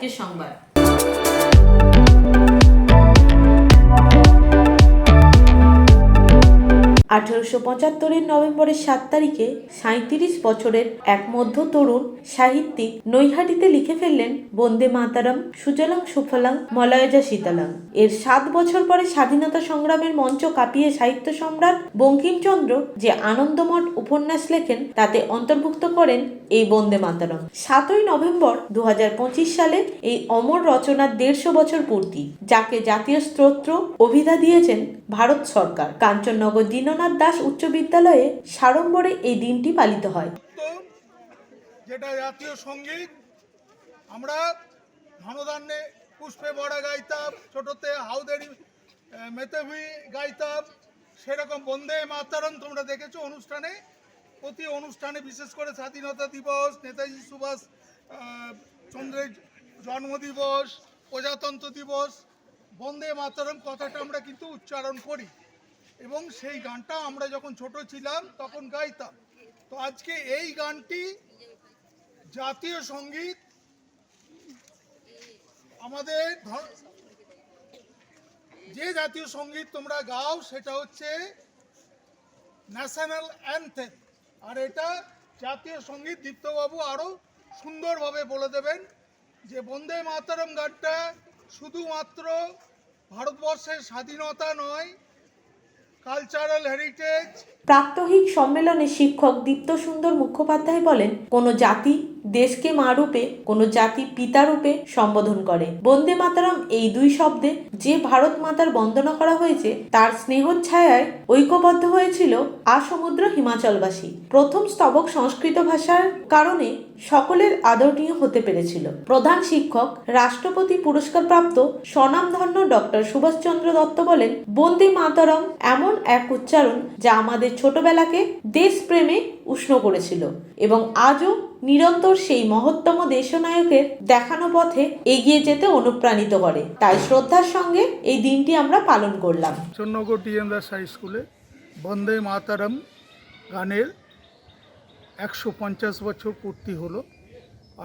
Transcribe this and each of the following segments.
আজকের সংবাদ আঠারোশো পঁচাত্তরের নভেম্বরের সাত তারিখে সাঁত্রিশ বছরের এক মধ্য তরুণ সাহিত্যিক নৈহাটিতে লিখে ফেললেন বন্দে মাতারম, সুজলাং সুফলাং, মলয়জা শীতলাং এর সাত বছর পরে স্বাধীনতা সংগ্রামের মঞ্চ কাঁপিয়ে সাহিত্য সম্রাট বঙ্কিমচন্দ্র যে আনন্দমঠ উপন্যাস লেখেন, তাতে অন্তর্ভুক্ত করেন এই বন্দে মাতারম সাতই নভেম্বর দু হাজার পঁচিশ সালে এই অমর রচনার দেড়শো বছর পূর্তি, যাকে জাতীয় স্তোত্র অভিধা দিয়েছেন ভারত সরকার। কাঞ্চননগর দীননাথ দাস উচ্চ বিদ্যালয়ে সাড়ম্বরে এই দিনটি পালিত হয়। যেটা জাতীয় সংগীত, আমরা ধনধান্যে পুষ্পে বড়া গাইতাম, ছোটতে হাউদের মেতেভি গাইতাম, সেরকম বন্দে মাতারম তোমরা দেখেছ অনুষ্ঠানে। প্রতি অনুষ্ঠানে বিশেষ করে স্বাধীনতা দিবস, নেতাজি সুভাষ চন্দ্রের জন্মদিবস, প্রজাতন্ত্র দিবস, বন্দে মাতারম কথাটা আমরা কিন্তু উচ্চারণ করি। এবং সেই গানটা আমরা যখন ছোট ছিলাম, তখন গাইতাম। তো আজকে এই গানটি জাতীয় সংগীত আমাদের যে জাতীয় সংগীত তোমরা গাও, সেটা হচ্ছে ন্যাশনাল অ্যান্থেম। আর এটা জাতীয় সংগীত দীপ্তবাবু আরও সুন্দরভাবে বলে দেবেন যে, বন্দে মাতরম গানটা শুধুমাত্র ভারতবর্ষের স্বাধীনতা নয় cultural heritage প্রাত্যহিক সম্মেলনে শিক্ষক দীপ্ত সুন্দর মুখোপাধ্যায় বলেন, কোনো জাতি দেশকে মা রূপে, কোনো জাতি পিতা রূপে সম্বোধন করে। বন্দে মাতারাম এই দুই শব্দে যে ভারত মাতার বন্দনা করা হয়েছে, তার স্নেহচ্ছায়ায় ঐক্যবদ্ধ হয়েছিল আসমুদ্র হিমাচলবাসী। প্রথম স্তবক সংস্কৃত ভাষার কারণে সকলের আদরণীয় হতে পেরেছিল। প্রধান শিক্ষক, রাষ্ট্রপতি পুরস্কারপ্রাপ্ত স্বনামধন্য ডক্টর সুভাষচন্দ্র দত্ত বলেন, বন্দে মাতরম এমন এক উচ্চারণ যা আমাদের ছোটবেলাকে দেশপ্রেমে উষ্ণ করেছিল এবং আজও নিরন্তর সেই মহত্তম দেশনায়কের দেখানো পথে এগিয়ে যেতে অনুপ্রাণিত করে। তাই শ্রদ্ধার সঙ্গে এই দিনটি আমরা পালন করলাম। চন্নগর ডিএম দাস হাই স্কুলে বন্দে মাতারম গানের একশো পঞ্চাশ বছর পূর্তি হলো।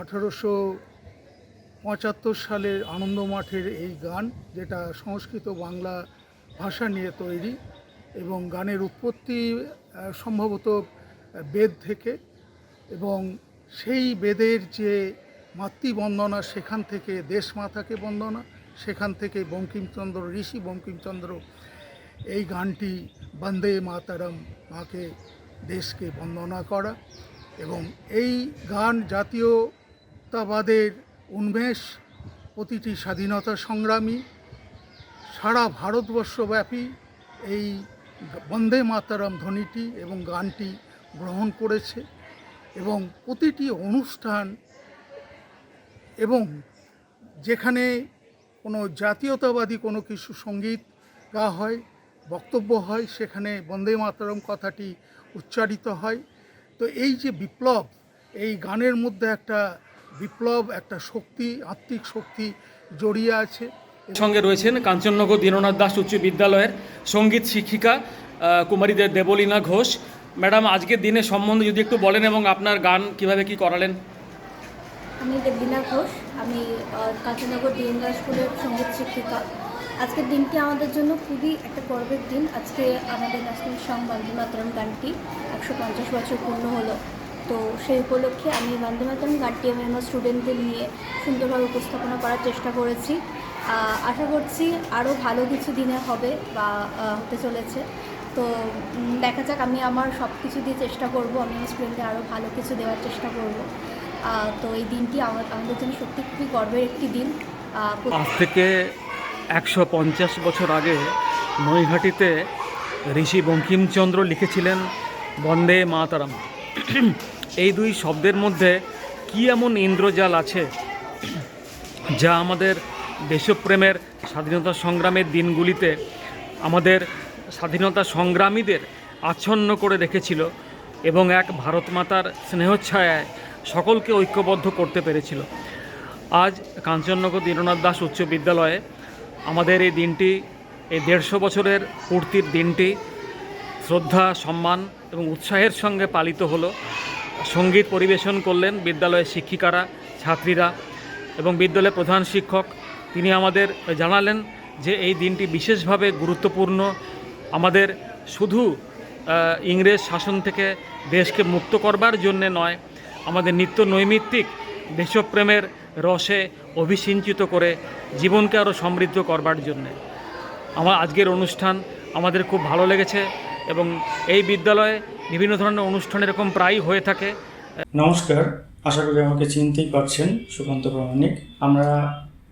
আঠারোশো পঁচাত্তর সালের আনন্দ মাঠের এই গান, যেটা সংস্কৃত বাংলা ভাষা নিয়ে তৈরি এবং গানের উৎপত্তি সম্ভবত বেদ থেকে এবং সেই বেদের যে মাতৃবন্দনা সেখান থেকে দেশমাতাকে বন্দনা, সেখান থেকে বঙ্কিমচন্দ্র, ঋষি বঙ্কিমচন্দ্র এই গানটি বন্দে মাতারম মাকে দেশকে বন্দনা করা এবং এই গান জাতীয়তাবাদের উন্মেষ, প্রতিটি স্বাধীনতা সংগ্রামী, সারা ভারতবর্ষব্যাপী এই বন্দে মাতারাম ধ্বনিটি এবং গানটি গ্রহণ করেছে এবং প্রতিটি অনুষ্ঠান এবং যেখানে কোনো জাতীয়তাবাদী কোনো কিছু সংগীত গা হয়, বক্তব্য হয়, সেখানে বন্দে মাতরম কথাটি উচ্চারিত হয়। তো এই যে বিপ্লব, এই গানের মধ্যে একটা বিপ্লব, একটা শক্তি, আত্মিক শক্তি জড়িয়ে আছে। সঙ্গে রয়েছেন কাঞ্চননগর দীননাথ দাস উচ্চ বিদ্যালয়ের সংগীত শিক্ষিকা কুমারী দেবলীনা ঘোষ। ম্যাডাম, আজকের দিনে সম্বন্ধে যদি একটু বলেন এবং আপনার গান কীভাবে কি করালেন? আমি দেবলীনা ঘোষ, আমি কাঞ্চননগর ডিএনগা স্কুলের সংগীত শিক্ষিকা। আজকের দিনটি আমাদের জন্য খুবই একটা গর্বের দিন। আজকে আমাদের ন্যাশনাল সং বন্দে মাতরম গানটি একশো পঞ্চাশ বছর পূর্ণ হলো। তো সেই উপলক্ষে আমি বন্দে মাতরম গানটি আমি আমার স্টুডেন্টদের নিয়ে সুন্দরভাবে উপস্থাপনা করার চেষ্টা করেছি। আশা করছি আরও ভালো কিছু দিনে হবে বা হতে চলেছে। তো দেখা যাক, আমি আমার সব কিছু দিয়ে চেষ্টা করব, আমি আমার স্টুডেন্টদের আরও ভালো কিছু দেওয়ার চেষ্টা করব। তো এই দিনটি আমাদের জন্য সত্যি খুবই গর্বের একটি দিন। আজ থেকে একশো পঞ্চাশ বছর আগে নৈহাটিতে ঋষি বঙ্কিমচন্দ্র লিখেছিলেন, বন্দে মাতারাম। এই দুই শব্দের মধ্যে কি এমন ইন্দ্রজাল আছে যা আমাদের দেশপ্রেমের স্বাধীনতা সংগ্রামের দিনগুলিতে আমাদের স্বাধীনতা সংগ্রামীদের আচ্ছন্ন করে রেখেছিল এবং এক ভারত মাতার স্নেহচ্ছায়ায় সকলকে ঐক্যবদ্ধ করতে পেরেছিল। আজ কাঞ্চননগর দীননাথ দাস উচ্চ বিদ্যালয়ে আমাদের এই দিনটি, এই দেড়শো বছরের পূর্তির দিনটি শ্রদ্ধা, সম্মান এবং উৎসাহের সঙ্গে পালিত হলো। সংগীত পরিবেশন করলেন বিদ্যালয়ের শিক্ষিকারা, ছাত্রীরা এবং বিদ্যালয়ের প্রধান শিক্ষক তিনি আমাদের জানালেন যে এই দিনটি বিশেষভাবে গুরুত্বপূর্ণ। আমাদের শুধু ইংরেজ শাসন থেকে দেশকে মুক্ত করবার জন্যে নয়, আমাদের নিত্য নৈমিত্তিক দেশপ্রেমের রসে অভিসিঞ্চিত করে জীবনকে আরও সমৃদ্ধ করবার জন্যে। আমার আজকের অনুষ্ঠান আমাদের খুব ভালো লেগেছে এবং এই বিদ্যালয়ে বিভিন্ন ধরনের অনুষ্ঠান এরকম প্রায়ই হয়ে থাকে। নমস্কার, আশা করি আমাকে চিনতেই পারছেন সুকান্ত প্রামাণিক। আমরা